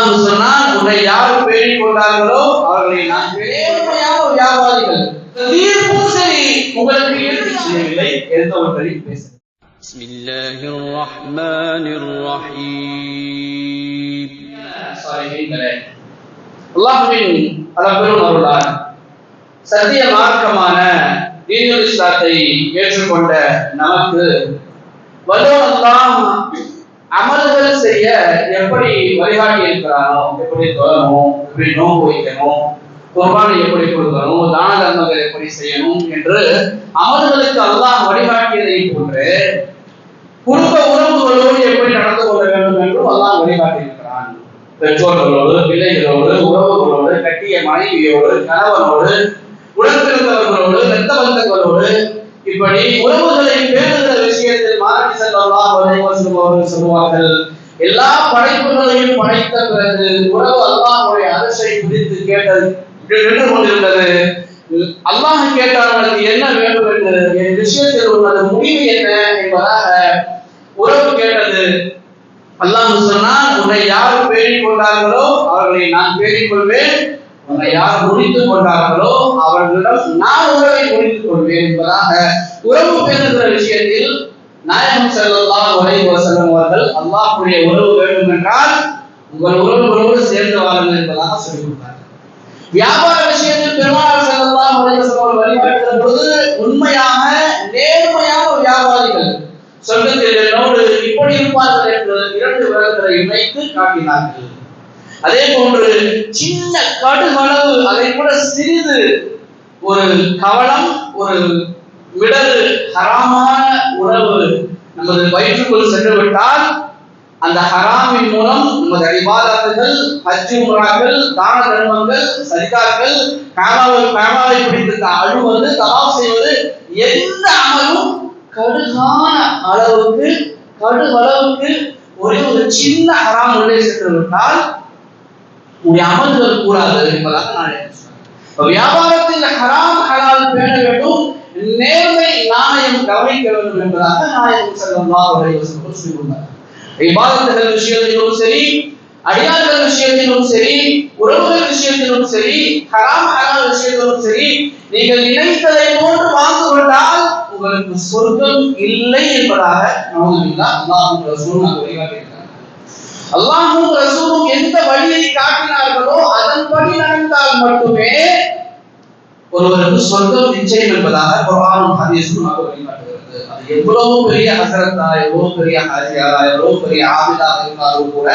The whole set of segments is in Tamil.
அல்லாஹ் சொன்னால் உன்னை யார் பேணிக் கொண்டார்களோ அவர்களை நான் நேர்மையான வியாபாரிகள் தீர்ப்பும் சரி உங்களுக்கு எடுத்து செய்யவில்லை எந்த ஒன்றையும் பேச بسم الله الرحمن الرحيم சாலிஹீன்களே, அல்லாஹ்வின் அளப்பெரும் அருளால் சத்திய மார்க்கமான தீனுல் இஸ்லாத்தை ஏற்றுக்கொண்ட நமக்கு வல்லோன் அல்லாஹ் அமல்கள் செய்ய எப்படி வழிகாட்டி இருக்கிறானோ எப்படி தொழணும் எப்படி நோன்பு வைக்கணும் குர்பானை எப்படி கொடுக்கணும் தான தர்மங்கள் எப்படி செய்யணும் என்று அமல்களுக்கு அல்லாஹ் வழிகாட்டியதை போன்று குடும்ப உறவுகளோடு எப்படி நடந்து கொள்ள வேண்டும் என்றும் அல்லாஹ் வழிகாட்டியிருக்கிறான். பெற்றோர்களோடு பிள்ளைகளோடு உறவுகளோடு கட்டிய மனைவியோடு கணவனோடு உடன்பிறந்தவர்களோடு இரத்த பந்தங்களோடு இப்படி உறவுகளை பேணுகிற விஷயத்தில் மாறி செல்லலாம் அவர்கள் சொல்லுவார்கள் எல்லா படைப்புகளையும் படைத்த பிறகு உறவு அல்லாஹுடைய அரசை பிடித்து கேட்டது நின்று கொண்டிருந்தது அல்லாஹ் கேட்டவர்களுக்கு என்ன வேண்டும் என்று என் விஷயத்தில் உள்ளது முடிவு என்ன என்பதாக உறவு கேட்டது. அல்லாஹ் சொன்னால் உன்னை யார் பேணிக் கொண்டார்களோ அவர்களை நான் பேணிக் கொள்வேன். உன்னை யார் முடித்துக் கொண்டார்களோ அவர்களிடம் நான் உறவை கொள்வேன் என்பதாக உறவு பேணுகிற விஷயத்தில் நாயகம் ஸல்லல்லாஹு அலைஹி வஸல்லம் அவர்கள் அல்லாஹுடைய உறவு வேண்டும் என்றால் உங்கள் உறவுகளோடு சேர்ந்து வாருங்கள் என்பதாக சொல்லியிருந்தார்கள் வியாபார விஷயத்தில் பெருமாள் ஸல்லல்லாஹு அலைஹி வஸல்லம் அவர்கள் பொழுது உண்மையாக நேர்மையான வியாபாரிகள் சொர்க்கத்தில் என்னோடு இப்படி இருப்பார்கள் என்று இரண்டு விரல்களை இணைத்து காட்டினார்கள். அதே போன்று சின்ன கடுகளவு அதை கூட சிறிது ஒரு கவலம் ஒரு விடல் ஹராமான உணவு நமது வயிற்றுக்குள் சென்று விட்டால் அந்த ஹராமின் மூலம் நமது இபாதத்துகள் அச்சு முறாக்கள் தான தர்மங்கள் சரிதாக்கள் காமாவை காமாவை பிடித்து அழுவது தவாப் செய்வது எந்த அமலும் கடுகான அளவுக்கு கடுவளவுக்கு ஒரே ஒரு சின்ன ஹராம் உள்ளே சென்று விட்டால் உடைய அமல்கள் கூடாது என்பதாக நான் வியாபாரத்தில் ஹராம் ஹலால் பேண வேண்டும் நேர்மை நாணயம் கவனிக்க வேண்டும் என்பதாக நாயகம் ஸல்லல்லாஹு அலைஹி வஸல்லம் சொல்லியுள்ளார் இபாதத்துகள் விஷயத்திலும் சரி அடியார்கள் விஷயத்திலும் சரி உறவுகள் விஷயத்திலும் சரி ஹராம் ஹலால் விஷயத்திலும் சரி நீங்கள் நினைத்ததை போன்று வாழ்ந்து கொண்டால் உங்களுக்கு சொர்க்கம் இல்லை என்பதாக நமது அல்லாஹ் ரசூல் வழிகாட்டியிருக்கிறார் அல்லாஹும் ரசூலும் எந்த வழியை காட்டினார்களோ அதன்படி நடந்தால் மட்டுமே ஒருவருக்கு சொர்க்கம் நிச்சயம் என்பதாக குரானும் ஹதீஸும் நமக்கு வழிகாட்டுகிறது அது எவ்வளவு பெரிய ஹசரத்தா எவ்வளவு பெரிய ஹாஜியாரா எவ்வளவு பெரிய ஆபிதாக இருந்தாலும் கூட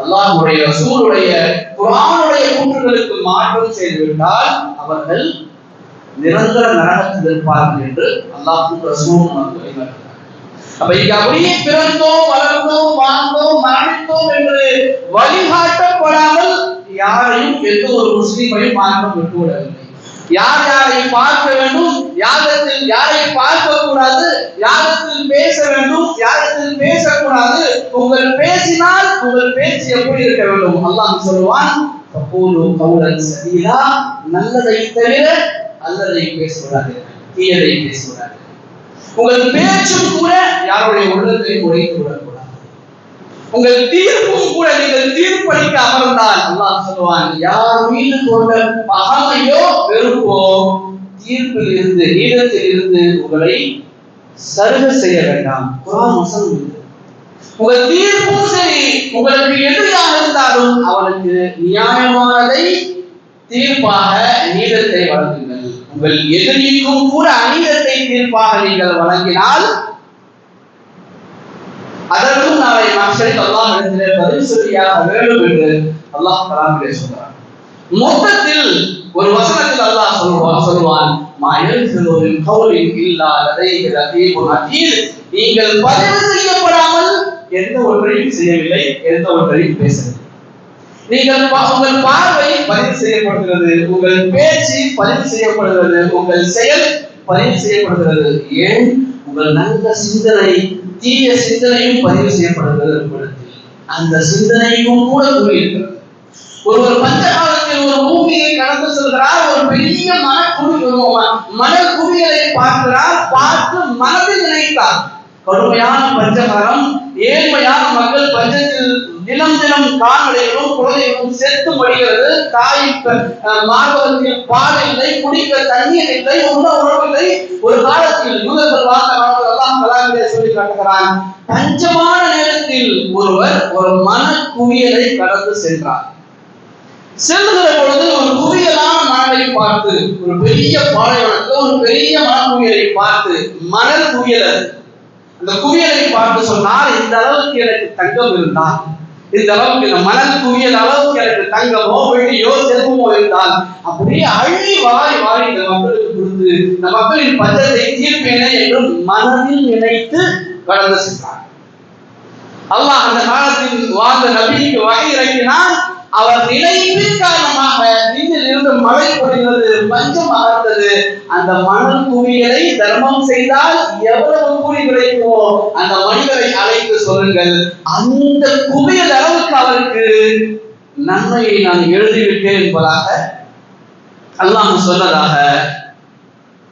அல்லாஹுடைய ரசூலுடைய குரானுடைய கூற்றுகளுக்கு மாற்றம் செய்துவிட்டால் அவர்கள் நிரந்தர நரகத்தில் இருப்பார்கள் என்று அல்லாஹும் ரசூலும் நமக்கு வழிகாட்டுகிறார் அப்ப இங்க அப்படியே பிறந்தோம் வளர்ந்தோம் வாழ்ந்தோம் மரணித்தோம் என்று வழிகாட்டப்படாமல் யாரையும் எந்த ஒரு முஸ்லீமையும் மாற்றம் விட்டுவிடவில்லை யார் யாரை பார்க்க வேண்டும் யாரத்தில் யாரை பார்க்க கூடாது யாரத்தில் பேச வேண்டும் யாரத்தில் பேசக்கூடாது. உங்கள் பேசினால் உங்கள் பேச்சு எப்படி இருக்க வேண்டும்? அல்லாஹ் சொல்லுவான் கபூலு கவுலன் சரியா நல்லதை தவிர நல்லதை பேசுகிறார்கள் தீயதை பேசுகிறார்கள் உங்கள் பேச்சும் கூட யாருடைய உள்ளத்தை உடைத்து விடக்கூடாது. உங்கள் தீர்ப்பும் கூட நீங்கள் தீர்ப்பளிக்க அமர்ந்தால் அல்லாஹ் சொல்லுவான் யார் மீது கொண்ட பகமையோ வெறுப்போ தீர்ப்பில் இருந்து நீளத்தில் இருந்து உங்களை சருக செய்ய வேண்டாம். குரான் வசனம் உங்கள் தீர்ப்பும் சரி உங்களுக்கு எதிராக இருந்தாலும் அவனுக்கு நியாயமானதை தீர்ப்பாக நீதத்தை வழங்குங்கள் உங்கள் எதிரிக்கும் கூட அநீதத்தை தீர்ப்பாக நீங்கள் வழங்கினால் அதற்கும் நாளை மக்களுக்கு அல்லாஹ் இடத்திலே பதில் சொல்லியாக வேண்டும் என்று அல்லாஹ் கலாமிலே சொல்றார் மொத்தத்தில் ஒரு வசனத்தில் அல்லாஹ் சொல்லுவான் சொல்லுவான் மாயல்களோரின் கவுலின் இல்லாததை ரதீபுன் அதீர் நீங்கள் பதிவு செய்யப்படாமல் எந்த ஒன்றையும் செய்யவில்லை எந்த ஒன்றையும் பேசவில்லை. நீங்கள் உங்கள் பார்வை பதிவு செய்யப்படுகிறது உங்கள் பேச்சு பதிவு செய்யப்படுகிறது உங்கள் செயல் பதிவு செய்யப்படுகிறது. ஏன்? உங்கள் நல்ல சிந்தனை தீய சிந்தனையும் பதிவு செய்யப்படுகிறது அந்த சிந்தனையும் கூட கூறியிருக்கிறது ஒருவர் பஞ்சகாலத்தில் ஒரு பூமியை கடந்து செல்கிறார் ஒரு பெரிய மனக்குழி மன குவியலை பார்க்கிறார் பார்த்து மனதில் நினைத்தார். கடுமையான பஞ்சகாலம் ஏழ்மையான மக்கள் பஞ்சத்தில் தினம் தினம் கால்நடைகளும் குழந்தைகளும் செத்து மடிகிறது. தாய் மார்பகத்தில் பால் இல்லை குடிக்க தண்ணீர் இல்லை உண்ண உணவில்லை ஒரு காலத்தில் யூதர்கள் வாழ்ந்த காலத்தில் எல்லாம் கலாமிலே சொல்லி காட்டுகிறான். பஞ்சமான நேரத்தில் ஒருவர் ஒரு மன குவியலை கடந்து சென்றார். செல்லுகிற பொழுது ஒரு குவியலான மணலை பார்த்து ஒரு பெரிய பாலைவனத்துல ஒரு பெரிய மணக்குவியலை பார்த்து மணல் குவியல் அந்த குவியலை பார்த்து சொன்னால் இந்த அளவுக்கு எனக்கு தங்கம் இருந்தால் இந்த அளவுக்கு இந்த குவியல் அளவுக்கு எனக்கு தங்கமோ வெள்ளியோ செல்வமோ இருந்தால் அப்படியே அள்ளி வாரி வாரி இந்த மக்களுக்கு கொடுத்து இந்த மக்களின் பஞ்சத்தை தீர்ப்பேனே என்று மனதில் நினைத்து கடந்து சென்றார் அல்லாஹ் அந்த காலத்தில் வாழ்ந்த நபிக்கு வகை இறக்கினான். அவர் நிலைப்பின் காரணமாக நீரில் இருந்து மழை பொழிந்தது பஞ்சம் அகர்ந்தது அந்த மணல் குவியலை தர்மம் செய்தால் எவ்வளவு கூலி கிடைக்குமோ அந்த மனிதரை அழைத்து சொல்லுங்கள். அந்த குவியல் அளவுக்கு அவருக்கு நன்மையை நான் எழுதிவிட்டேன் என்பதாக அல்லாம சொன்னதாக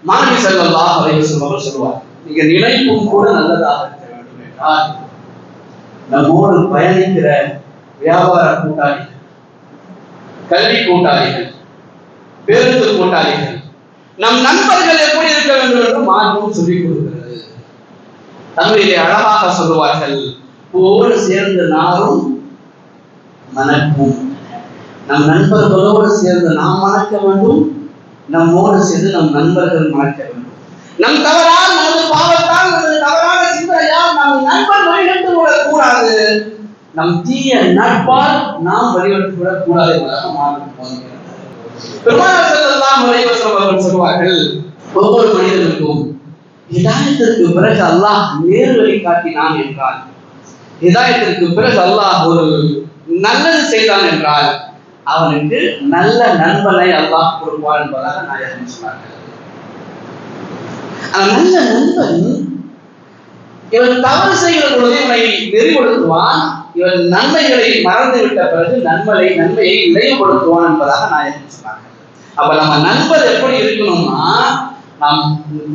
மாணவி செல்லல்லாஹ் அலைஹி சொல்லுவார் சொல்லுவார் நீங்க நினைப்பும் கூட நல்லதாக இருக்க வேண்டும் என்றால் நம்மோடு பயணிக்கிற வியாபார கூட்டாளிகள் கல்வி கூட்டாளிகள் பேருந்து கூட்டாளிகள் நம் நண்பர்கள் எப்படி இருக்க வேண்டும் என்று மார்க்கம் சொல்லிக் கொடுக்கிறது. தமிழிலே அழகாக சொல்லுவார்கள் போடு சேர்ந்து நாரும் மணக்கும். நம் நண்பர்களோடு சேர்ந்து நாம் மணக்க வேண்டும் நம்மோடு சேர்ந்து நம் நண்பர்கள் மணக்க வேண்டும். நம் தவறால் நமது பாவத்தால் நமது தவறான சிந்தனையால் நம் நண்பர் வழிகட்டு நம் தீய நட்பால் நாம் வழிபட்டுவிடக் கூடாது என்பதாக மாறும் பெருமானார் அவர்கள் சொல்வார்கள் ஒவ்வொரு மனிதனுக்கும் இதாயத்திற்கு பிறகு அல்லாஹ் நேர்வழி காட்டினான் என்றால் இதாயத்திற்கு பிறகு அல்லாஹ் ஒரு நல்லது செய்தான் என்றால் அவனுக்கு நல்ல நண்பனை அல்லாஹ் கொடுப்பான் என்பதாக நாயகம் சொன்னார்கள் நல்ல நண்பன் இவன் தவறு செய்கிற பொழுது இவனை நெறிப்படுத்துவான் இவன் நன்மைகளை மறந்து விட்ட பிறகு நன்மலை நன்மையை நினைவுபடுத்துவான் என்பதாக நான் சொன்னாங்க அப்ப நம்ம நண்பர் எப்படி இருக்கணும்னா நாம்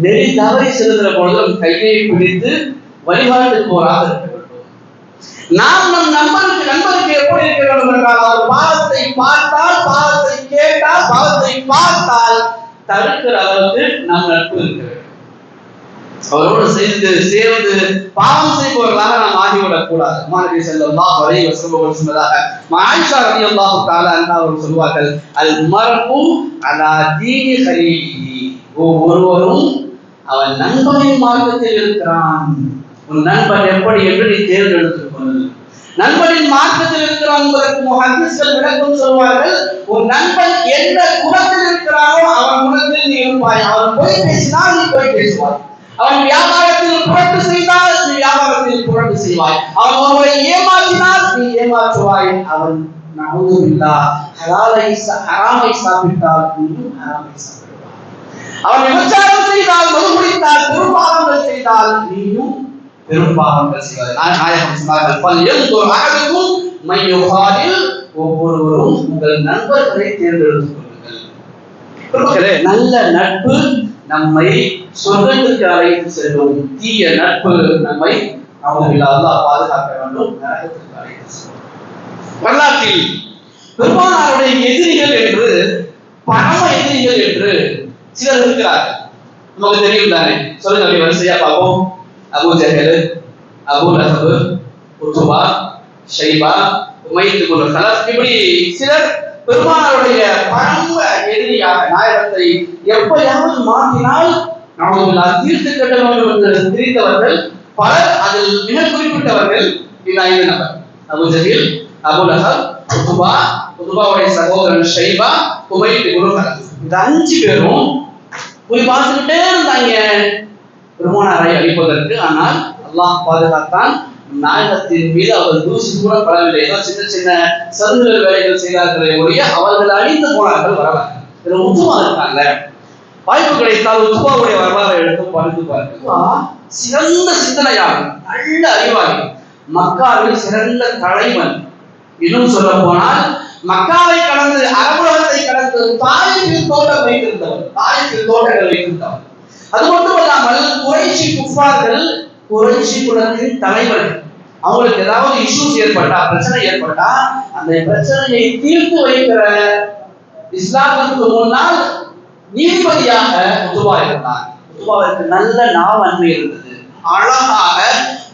நெறி தவறி செல்கிற பொழுது நம் கையை பிடித்து வழிபாட்டு போராக இருக்க வேண்டும். நாம் நம் நண்பருக்கு நண்பருக்கு எப்படி இருக்க வேண்டும் என்றால் அவர் பாவத்தை பார்த்தால் பாவத்தை கேட்டால் பாவத்தை பார்த்தால் தடுக்கிற அளவுக்கு நம் நட்பு இருக்க வேண்டும். அவரோடு சேர்ந்து சேர்ந்து பாவம் செய்பவர்களாக நாம் ஆகிவிடக் கூடாது மாணவி செல்லல்லாஹ் வரை வசம்பவர்கள் சொன்னதாக மாயிஷா ரதி அல்லாஹு தாலா என்று அவர்கள் சொல்வார்கள் அல் மரபு அலா தீனி ஹலீலிஹி ஒவ்வொருவரும் அவன் நண்பனின் மார்க்கத்தில் இருக்கிறான். உன் நண்பன் எப்படி என்று நீ தேர்ந்தெடுத்துக்கொள் நண்பனின் மார்க்கத்தில் இருக்கிறான் உங்களுக்கு முஹத்திஸ்கள் விளக்கம் சொல்வார்கள் உன் நண்பன் எந்த குணத்தில் இருக்கிறானோ அவன் குணத்தில் நீ இருப்பாய். அவன் போய் பேசினால் நீ போய் பேசுவாய். அவன் வியாபாரத்தில் புரட்டு செய்தால் நீ வியாபாரத்தில் புரட்டு செய்வாய். அவன் ஒருவரை ஏமாற்றினால் நீ ஏமாற்றுவாய் அவன் நவுதுபில்லா ஹலாலை ஹராமை சாப்பிட்டால் நீயும் ஹராமை அவன் விபச்சாரம் செய்தால் மது குடித்தால் பெரும்பாவங்கள் செய்தால் நீயும் பெரும்பாவங்கள் செய்வாய். நாயகம் சொன்னார்கள் பல் எழுந்தோர் அகலுக்கும் மையுகாலில் ஒவ்வொருவரும் உங்கள் நண்பர்களை தேர்ந்தெடுத்துக் கொள்ளுங்கள். நல்ல நட்பு நம்மை சொர்க்கத்துக்கு அழைத்து செல்லும் தீய நட்பு நம்மை அவர்கள் அல்லாஹ் பாதுகாக்க வேண்டும் நரகத்துக்கு அழைத்து செல்லும். வரலாற்றில் பெருமானாருடைய எதிரிகள் என்று பரம எதிரிகள் என்று சிலர் இருக்கிறார்கள். நமக்கு தெரியும் தானே? சொல்லுங்க அப்படி வரிசையா பார்ப்போம். அபு ஜஹல் அபு லஹப் உத்துபா ஷைபா உமைத்து போன்ற கலர் இப்படி சிலர் பெருமானுடைய பரம எதிரியாக நாயகத்தை எப்பயாவது மாற்றினால் நமது தீர்த்து கட்ட வேண்டும் என்று தெரிந்தவர்கள் பலர் அதில் மிக குறிப்பிட்டவர்கள் இந்த ஐந்து நபர். அபு ஜஹில் அபு லஹப் சகோதரன் ஷைபா குபை குரு இந்த அஞ்சு பேரும் போய் பார்த்துக்கிட்டே இருந்தாங்க. பெருமானாரை அழிப்பதற்கு ஆனால் அல்லாஹ் பாதுகாத்தான் நாயகத்தின் மீது அவர் தூசி கூட படவில்லை ஏதோ சின்ன சின்ன சதுர வேலைகள் செய்தார்களே ஒழிய அவர்கள் அழிந்து போனார்கள் வரலாறு இதுல உத்துமா இருக்காங்க. வாய்ப்பு கிடைத்தால் உத்துமாவுடைய வரலாறு எடுத்து படித்து பாருங்க. சிறந்த சிந்தனையாளர் நல்ல அறிவாளி. மக்காவில் சிறந்த தலைவன். இன்னும் சொல்ல போனால் மக்காவை கடந்து அரபுலகத்தை கடந்து தாயத்தில் தோட்டம் வைத்திருந்தவர் தாயத்தில் தோட்டங்கள் வைத்திருந்தவர். அது மட்டுமல்லாமல் குறைச்சி குப்பார்கள் குறைச்சி குலத்தின் தலைவர் அவங்களுக்கு ஏதாவது இஷ்யூஸ் ஏற்பட்டா பிரச்சனை ஏற்பட்டா அந்த பிரச்சனையை தீர்த்து வைக்கிற இஸ்லாமுக்கு முன்னால் நீதிபதியாக உத்துவா இருந்தார். உத்துவாவிற்கு நல்ல நாவன்மை இருந்தது. அழகாக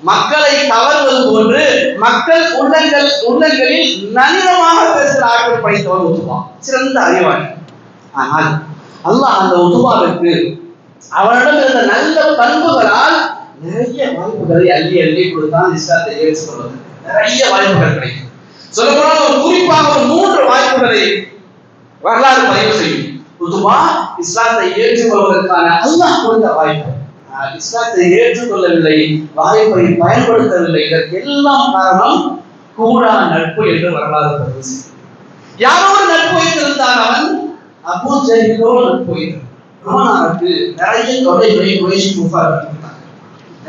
மக்களை கவர்வது போன்று மக்கள் உள்ளங்கள் உள்ளங்களில் நளினமாக பேசுகிற ஆற்றல் படைத்தவர் உதுவா. சிறந்த அறிவாளி. ஆனால் அல்லாஹ் அந்த உதுவாவிற்கு அவனிடம் இருந்த நல்ல பண்புகளால் நிறைய வாய்ப்புகளை அள்ளி அள்ளி கொடுத்தான் இஸ்லாத்தை ஏற்றுக்கொள்வது நிறைய வாய்ப்புகள் கிடைக்கும். சொல்லப்போனால் ஒரு குறிப்பாக ஒரு மூன்று வாய்ப்புகளை வரலாறு பதிவு செய்யும். பொதுவா இஸ்லாத்தை ஏற்றுக்கொள்வதற்கான அல்லாஹ் கொடுத்த வாய்ப்பு. இஸ்லாத்தை ஏற்றுக்கொள்ளவில்லை வாய்ப்பை பயன்படுத்தவில்லை. இதற்கு எல்லாம் காரணம் கூடா நட்பு என்று வரலாறு பதிவு செய்யும். யாரோடு நட்பு வைத்திருந்தான் அவன் அபூ ஜெயிலோ நட்பு வைத்திருந்தான் நிறைய நிறைய தொல்லைகளை குறைஷி குஃபார்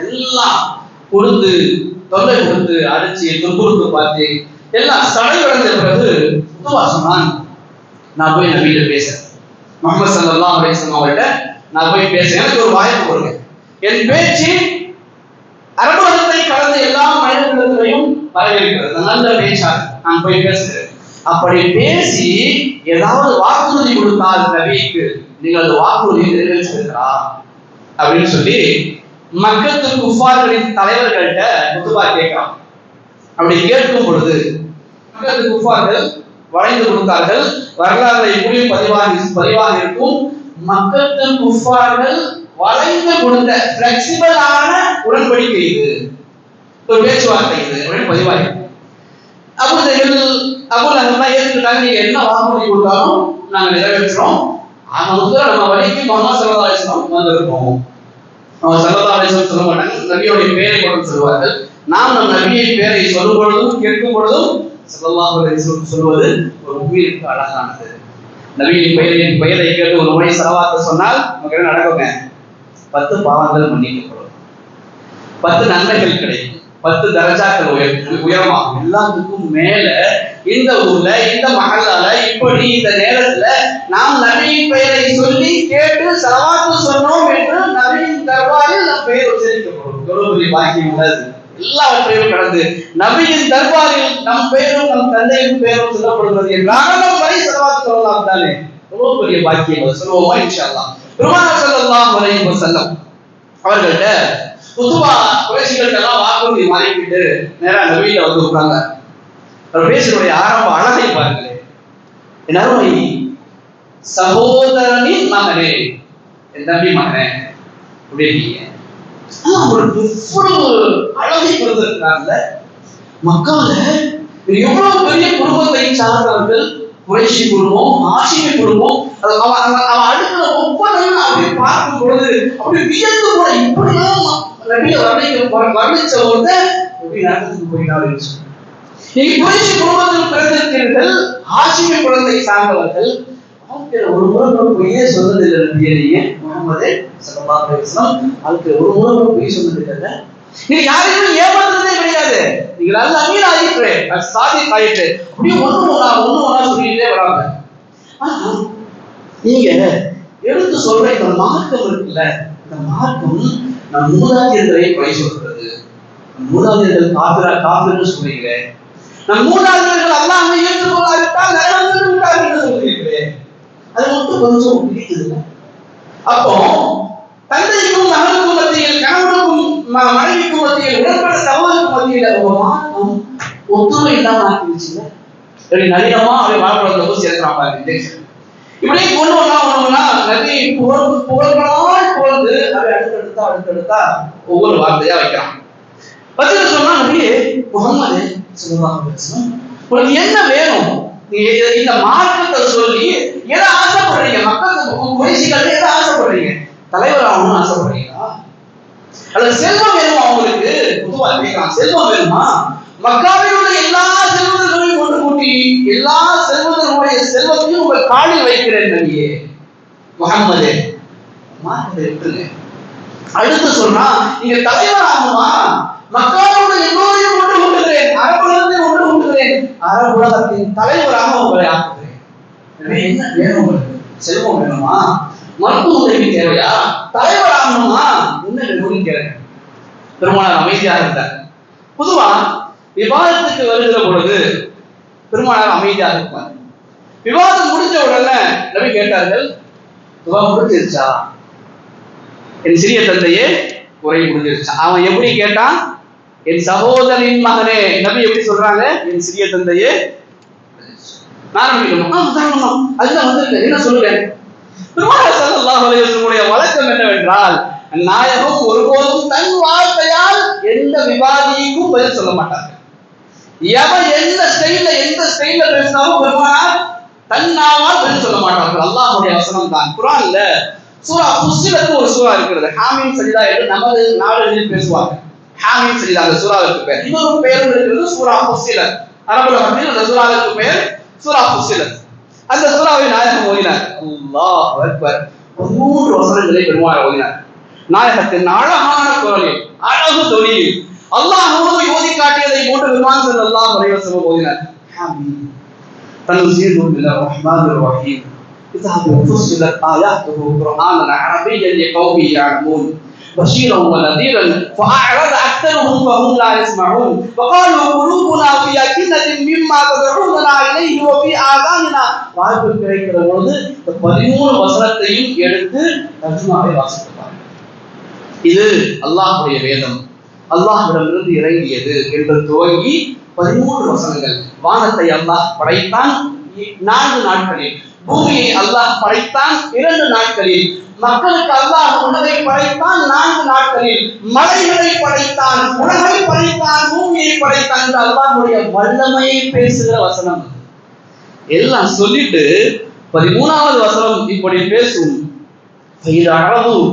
எல்லாம் கொடுத்து தொல்லை கொடுத்து அடிச்சு துன்புறுத்து பார்த்து எல்லாம் சடைவடைந்த பிறகு உத்துவா சொன்னான் நான் போய் நபியிட்ட பேசுறேன். முகமது சல்லாம் அலைஹி வஸல்லம் அவர்கிட்ட நான் போய் பேசுறேன். எனக்கு ஒரு வாய்ப்பு கொடுங்க. என் பேச்சு அரபுலகத்தை கலந்த எல்லா மனிதர்களையும் வரவேற்கிறது. நல்ல பேச்சா நான் போய் பேசுகிறேன் அப்படி பேசி ஏதாவது வாக்குறுதி கொடுத்தால் நபிக்கு நீங்கள் அந்த வாக்குறுதியை நிறைவேற்றுவீர்களா அப்படின்னு சொல்லி மக்கத்து குஃபார்களின் தலைவர்கள்ட்ட குத்துபா கேட்கிறான். அப்படி கேட்கும் பொழுது மக்கத்து குஃபார்கள் வளைந்து கொடுத்தார்கள். வரலாறுல இப்படி பதிவாகி பதிவாக இருக்கும். மக்கத்து குஃபார்கள் வளைந்து கொடுத்த பிளெக்சிபிளான உடன்படிக்கை இது. ஒரு பேச்சுவார்த்தை இது. அப்படின்னு பதிவாகி அபுல் அபுல் அதெல்லாம் ஏற்றுக்கிட்டாங்க நீங்க என்ன வாக்குறுதி கொடுத்தாலும் நாங்கள் நிறைவேற்றுறோம். ஆனா வந்து நம்ம வழிக்கு மகா சரதாசனம் வந்திருக்கோம். அவன் சரதாசனம் சொல்ல மாட்டாங்க. நபியோடைய பேரை கொண்டு சொல்வார்கள் நாம் நம் நபியின் பேரை சொல்லும் பொழுதும் கேட்கும் பொழுதும் சல்லல்லாஹு சொல்வது ஒரு உயிருக்கு அழகானது. நபியின் பெயரின் பெயரை கேட்டு ஒரு முறை செலவாக்க சொன்னால் நமக்கு என்ன நடக்குங்க? பத்து பாவங்கள் மன்னிக்கப்படும். பத்து நன்மைகள் கிடைக்கும். பத்து தரஜாக்கள் உயர் உயரமா? எல்லாத்துக்கும் மேல இந்த ஊர்ல இந்த மகளால இப்படி இந்த நேரத்துல நாம் நபியின் பெயரை சொல்லி கேட்டு செலவாக்கு சொன்னோம் என்று நபியின் தர்பாரில் நம் பெயர் உச்சரிக்கப்படும். எவ்வளவு பாக்கியம் உள்ளது எல்லாவற்றையும் கடந்து நபியின் தர்பாரில் நம் பெயரும் நம் தந்தையின் பெயரும் சொல்லப்படுகிறது என்றால் நம் வரை செலவாக்கு சொல்லலாம் தானே? ரொம்ப பெரிய பாக்கியம் சொல்லுவோமா இன்ஷா அல்லாஹ் பெருமானார் ஸல்லல்லாஹு வரையும் செல்லம் அவர்கள்ட்ட புதுவா குறைசிகளுக்கெல்லாம் வாக்குறுதி வாங்கிட்டு நேரா நபியில வந்து உட்காங்க அவர் பேசுறதுடைய ஆரம்ப அழகை பாருங்களேன். என் அருமை சகோதரனின் மகனே என் தம்பி மகனே அப்படி அவருக்கு அழகை கொடுத்திருக்கிறாங்கல்ல மக்கால எவ்வளவு பெரிய குடும்பத்தை சார்ந்தவர்கள் குறைஷி குடும்பம் ஆசிமி குடும்பம் அவன் அவன் அவன் அடுத்த ஒவ்வொன்றையும் அப்படி பார்க்கும் பொழுது அப்படி வியந்து கூட இப்படிலாம் நபிய வர்ணிக்க வர்ணிச்ச ஒருத்த எப்படி நடந்துட்டு போயினாரு நீங்க குறைஷி குடும்பத்தில் பிறந்திருக்கிறீர்கள் ஆசிமி குழந்தை சார்ந்தவர்கள் ஒரு முறை கூட பொய்யே சொன்னது இல்லை முகமது சல்லல்லாஹு அலைஹி அதுக்கு ஒரு முறை பொய் சொன்னது இல்லை நீங்க யாரையும் ஏமாத்துறதே கிடையாது. நீங்க நல்ல அமீர் ஆயிற்று அது சாதி ஆயிற்று அப்படியே ஒண்ணு ஒண்ணா ஒண்ணு ஒண்ணா சொல்லிட்டே வராங்க. நீங்க எடுத்து சொல்ற இந்த மார்க்கம் இருக்குல்ல இந்த மார்க்கம் நம் மூதாதையர்களை பழி சொல்றது. மூதாதியர்கள் காப்பிரா காபிரா சொல்றீங்களே. நம் மூதாதியர்கள் அல்லாஹ் ஏற்றுக்கொள்ளாவிட்டால் நரகத்தில் விட்டார்கள் என்று சொல்றீங்களே. அது மட்டும் கொஞ்சம் பிடிக்குதுல்ல அப்போ தந்தைக்கும் மகனுக்கும் மத்தியில் கணவனுக்கும் மனைவிக்கும் மத்தியில் உடன்பட சகோதரருக்கும் மத்தியில் ஒரு மாற்றம் ஒத்துமை இல்லாம ஆக்கிடுச்சுல இப்படி நளினமா அவன் வாழ்க்கை ஊசி சேர்க்கிறான் பாருங்க injection. இப்படியே கொண்டு வந்தா ஒண்ணு ஒண்ணா நிறைய புகழ் புகழ்களால் புகழ்ந்து அதை அடுத்தடுத்தா அடுத்தடுத்தா ஒவ்வொரு வார்த்தையா வைக்கிறான். வச்சுட்டு சொன்னா நபியே முகமது சொல்லுவாங்க உனக்கு என்ன வேணும்? இந்த மார்க்கத்தை சொல்லி எதை ஆசைப்படுறீங்க? மக்களுக்கு குறைசிகள் எதை ஆசைப்படுறீங்க? தலைவர் ஆகணும்னு ஆசைப்படுறீங்களா? அல்லது செல்வம் வேணுமா அவங்களுக்கு பொதுவாக கேட்கலாம் செல்வம் வேணுமா? மக்காவிலுள்ள எல்லா செல்வந்தர்களையும் கொண்டு கூட்டி எல்லா செல்வந்தர்களுடைய செல்வத்தையும் உங்கள் காலில் வைக்கிறேன் நபியே. முகம்மது மார்க்கத்தை விட்டுருங்க. அடுத்து சொன்னா நீங்க தலைவர் ஆகணுமா மக்களோட எல்லோரையும் ஒன்று கொண்டுகிறேன் அரபுலகத்தை ஒன்று கொண்டுகிறேன் அரபுலகத்தின் தலைவராக உங்களை ஆக்குகிறேன். எனவே என்ன வேணும் உங்களுக்கு? செல்வம் வேணுமா? மருத்துவ உதவி தேவையா? தலைவர் ஆகணுமா என்ன வேணும்னு கேளுங்க பெருமானார் அமைதியாக இருந்தார். பொதுவா விவாதத்துக்கு வருகிற பொழுது பெருமானார் அமைதியாக இருப்பார் விவாதம் முடிஞ்ச உடனே நபி கேட்டார்கள் விவாதம் முடிஞ்சிருச்சா? என் சிறிய தந்தையே உரை முடிஞ்சிருச்சா? அவன் எப்படி கேட்டான்? என் சகோதரின் மகனே. நபி எப்படி சொல்றாங்க? என் சிறிய தந்தையே. நான் அதுதான் வந்திருக்கேன் என்ன சொல்லுவேன் பெருமாள் வழக்கம் என்னவென்றால் நாயகம் ஒருபோதும் தன் வார்த்தையால் எந்த விவாதிக்கும் பதில் சொல்ல மாட்டார்கள். எவன் எந்த ஸ்டைல்ல எந்த ஸ்டைல்ல பேசினாலும் பெருமானார் தன்னாவால் பதில் சொல்ல மாட்டார்கள். அல்லாஹுடைய வசனம் தான் குரான்ல சூரா ஃபுஸ்ஸிலத்து ஒரு சூரா இருக்கிறது. ஹாமின் சரிதா என்று நமது நாடுகளில் பேசுவாங்க. ஹாமின் சரிதா அந்த சூராவுக்கு பேர் இன்னொரு பேர் இருக்கிறது சூரா ஃபுஸ்ஸிலத் அரபுல மத்தியில் அந்த சூராவுக்கு பேர் சூரா ஃபுஸ்ஸிலத் அந்த சூறாவை நாயகம் ஓதினார் அல்லாஹ் அக்பர் ஒரு மூன்று வசனங்களை பெருமாள் ஓதினார் நாயகத்தின் அழகான குரலில் அழகு தொழில் அல்லாஹ் யோதி காட்டியதை போட்டு பெருமான் ஸல்லல்லாஹு அலைஹி வஸல்லம் ஓதினார் ஹாமீம் تنزيل من الرحمن الرحيم كتاب فصلت آياته قرآنا عربيا لقوم يعلمون بشيرا ونذيرا فأعرض أكثرهم فهم لا يسمعون وقالوا قلوبنا في أكنة مما تدعوننا إليه وفي آذاننا வாய்ப்பு கிடைக்கிற பொழுது இந்த பதிமூணு வசனத்தையும் எடுத்து தர்ஜுமாவை வாசிப்பார்கள் இது அல்லாஹ்வுடைய வேதம் அல்லாஹ்விடமிருந்து இறங்கியது என்று துவங்கி பதிமூன்று வசனங்கள் வானத்தை அல்லாஹ் படைத்தான் நான்கு நாட்களில் பூமியை அல்லாஹ் படைத்தான் இரண்டு நாட்களில் மக்களுக்கு அல்லாஹ் உணவை படைத்தான் நான்கு நாட்களில் மலைகளை படைத்தான் உலகை படைத்தான் பூமியை படைத்தான் என்று அல்லாஹ்வுடைய வல்லமையை பேசுகிற வசனம் எல்லாம் சொல்லிட்டு பதிமூணாவது வசனம் இப்படி பேசும் فإذا عرضوا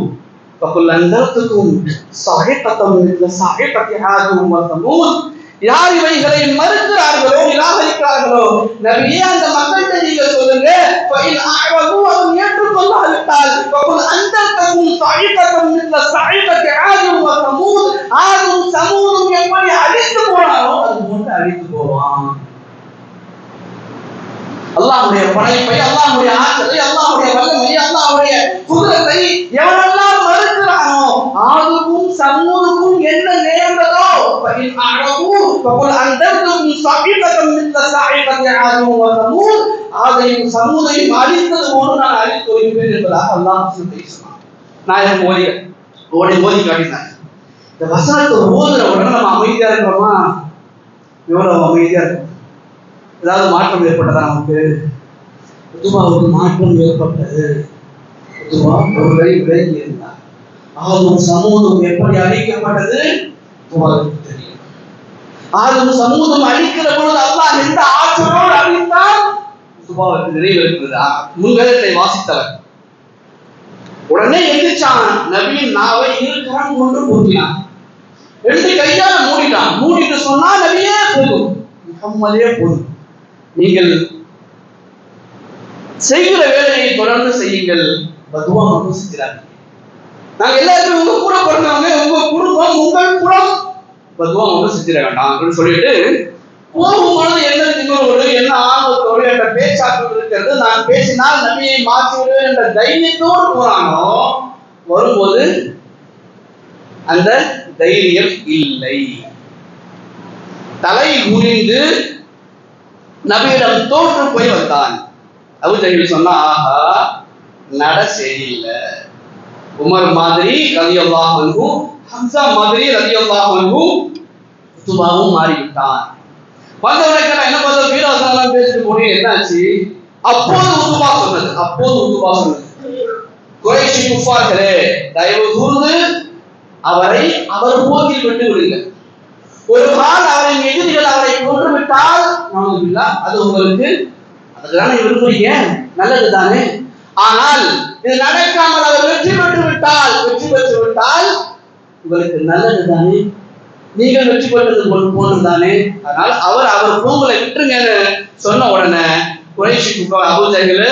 فقل أنذرتكم صاعقة مثل صاعقة عاد وثمود யார் இவைகளை மறுக்கிறார்களோ நிராகரிக்கிறார்களோ? நபியே அந்த மக்கள்கிட்ட நீங்க சொல்லுங்க. அவன் ஏற்றுக்கொள்ளாவிட்டால் அவன் அந்த தகும் சாயித்தகம் இந்த சாயித்தத்தை ஆகும் சமூகம் ஆகும் சமூகம் எப்படி அழித்து போனாலோ அது போட்டு அழித்து போவான். அல்லாஹுடைய படைப்பை அல்லாஹுடைய ஆற்றலை அல்லாஹுடைய வல்லமை அல்லாஹுடைய குதிரத்தை எவனெல்லாம் மறுக்கிறானோ ஆதுக்கும் சமூகக்கும் என்ன فقل أنذرتكم صاعقة مثل صاعقة عاد وثمود ஆதையும் சமூதையும் அழித்தது போன்று நான் அழித்து வருகிறேன் என்பதாக அல்லாஹ் சொல்லி சொன்னான் நான் ஓடி ஓடி ஓதி காட்டினார் இந்த வசனத்தை ஓதுற உடனே நம்ம அமைதியா இருக்கிறோமா எவ்வளவு அமைதியா இருக்கும் ஏதாவது மாற்றம் ஏற்பட்டதா நமக்கு உத்துமாவுக்கு மாற்றம் ஏற்பட்டது உத்துமா ஒரு வழி விலகி இருந்தார் ஆகும் சமூகம் எப்படி அழிக்கப்பட்டது உத்துமாவுக்கு தெரியும் ஆகும் சமூகம் அழிக்கிற பொழுது அல்லாஹ் எந்த ஆற்றலோடு அழித்தால் உத்துமாவுக்கு நினைவு இருக்கிறது முன்வேதத்தை வாசித்தவர். உடனே எந்திரிச்சான். நபியின் நாவை இரு கரம் கொண்டு பூட்டினான் ரெண்டு கையால மூடிட்டான். மூடிட்டு சொன்னா நபியே போதும். முகம்மதே போதும். நீங்கள் செய்கிற வேலையை தொடர்ந்து செய்யுங்கள். பகவான் மட்டும் செஞ்சிடாதீங்க நாங்க எல்லாருமே உங்க கூட பிறந்தவங்க உங்க குடும்பம் உங்கள் குலம் பதுவா மட்டும் செஞ்சிட வேண்டாம் அப்படின்னு சொல்லிட்டு போகும்பொழுது என்ன திமிரோடு என்ன ஆர்வத்தோடு என்ற பேச்சாற்றல் இருக்கிறது? நான் பேசினால் நபியை மாற்றி என்ற தைரியத்தோடு போறானோ வரும்போது அந்த தைரியம் இல்லை. தலை குனிந்து நபியிடம் தோற்று போய் வந்தான். அபுஜஹில் சொன்னா ஆஹா நட சரியில்லை. உமர் மாதிரி ரலியல்லாஹு ஹம்சா மாதிரி ரலியல்லாஹு அல்லாஹும் மாறிவிட்டார். மாறிவிட்டான் வந்தவனுக்கு என்ன பார்த்தா வீராசனம் பேசிட்டு போனேன். என்னாச்சு? அப்போது உதுபா சொன்னது. அப்போது உதுபா சொன்னது. குறைஷி குஃபார்களே தயவு கூர்ந்து அவரை அவர் போக்கில் விட்டு விடுங்கள். ஒரு நாள் அவரின் எதிரிகள் அவரை கொன்று விட்டால் நாமதுல்லா அது உங்களுக்கு அதுதானே விரும்புறீங்க நல்லது தானே. ஆனால் இது நடக்காமல் அவர் வெற்றி பெற்று விட்டால் வெற்றி பெற்று விட்டால் உங்களுக்கு நல்லது தானே? நீங்கள் வெற்றி பெற்றது போல் போன்று தானே? அதனால் அவர் அவர் பூங்களை விட்டுருங்கன்னு சொன்ன உடனே குறைஷி அபூஜைகள்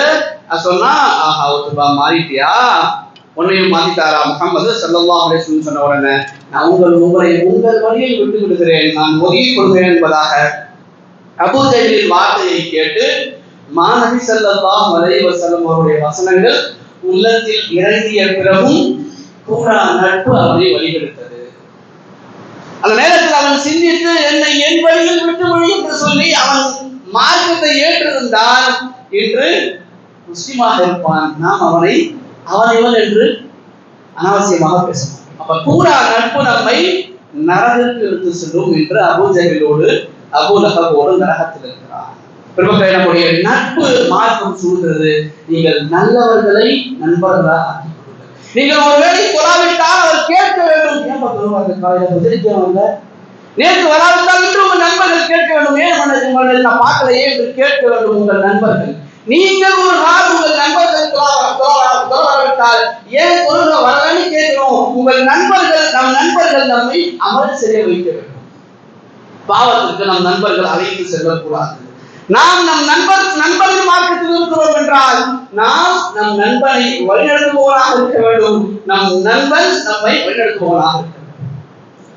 சொன்னா ஆஹா ஒத்துப்பா மாறிட்டியா? உன்னையும் மாத்திட்டாரா? முகமது சல்லல்லாஹு அலைஹி சொன்ன உடனே நான் உங்கள் உங்களை உங்கள் வழியை விட்டு விடுகிறேன் நான் ஒதுங்கிக் கொள்கிறேன் என்பதாக. அபூஜைகளின் வார்த்தையை கேட்டு மாநபி ஸல்லல்லாஹு மலை வசலம் அவருடைய வசனங்கள் உள்ளத்தில் இறங்கிய பிறகும் நட்பு அவரை வழிகெடுத்தது அந்த நேரத்தில் அவன் சிந்தித்து என்னை என் வழியில் விட்டுமொழி என்று சொல்லி அவன் மார்க்கத்தை ஏற்றிருந்தால் இன்று முஸ்லிமாக இருப்பான். நாம் அவனை அவன் இவன் என்று அனாவசியமாக பேசணும் அப்ப கூடா நட்பு நம்மை நரகத்துக்கு எடுத்து செல்லும் என்று அபூஜகிலோடு அபூலகோடு நரகத்தில் இருக்கிறார். பெருமக்களை நம்முடைய நட்பு மார்க்கம் சூழ்ந்தது. நீங்கள் நல்லவர்களை நண்பர்களா நீங்கள் ஒருவேளை சொல்லாவிட்டால் அவர் கேட்க வேண்டும். ஏன் சொல்லுவாங்க காலையில பதிரிக்கவங்க நேற்று வராவிட்டால் இன்று உங்கள் நண்பர்கள் கேட்க வேண்டும். ஏன் உங்களை நான் பார்க்கலையே என்று கேட்க வேண்டும் உங்கள் நண்பர்கள். நீங்கள் ஒரு நாள் உங்கள் நண்பர்கள் தொலைவிட்டால் ஏன் தொழுக வரலன்னு கேட்கிறோம். உங்கள் நண்பர்கள் நம் நண்பர்கள் நம்மை அமல் செய்ய வைக்க வேண்டும். பாவத்திற்கு நம் நண்பர்கள் அழைத்து செல்லக்கூடாது. நாம் நம் நண்பர் என்றால் நாம் நம் நண்பனை வழிநடத்துபவராக இருக்க வேண்டும். நம் நண்பன் நம்மை வழிநடத்துபவராக இருக்க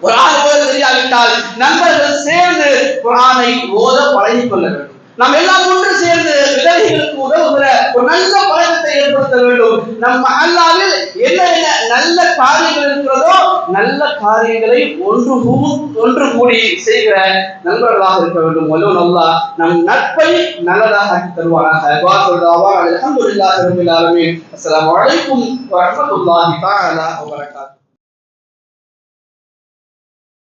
ஒரு ஆறு பேர் தெரியாவிட்டால் நண்பர்கள் சேர்ந்து குரானை ஓத பழகிக் கொள்ள வேண்டும். நாம் எல்லாம் ஒன்று சேர்ந்து விதவைகளுக்கு உதவுகிற ஒரு நல்ல பழக்கத்தை ஏற்படுத்த வேண்டும். நம் மஹல்லாவில் என்ன என்ன நல்ல காரியங்கள் இருக்கிறதோ நல்ல காரியங்களை ஒன்று ஒன்று கூடி செய்கிற நண்பர்களாக இருக்க வேண்டும். வல்லோன் நல்லா நம் நட்பை நல்லதாக ஆக்கி தருவாராக வாசல் அல்ஹம்துலில்லாஹி அஸ்லாம் வலைக்கும் வரமத்துல்லாஹி தாலா வரகாத்து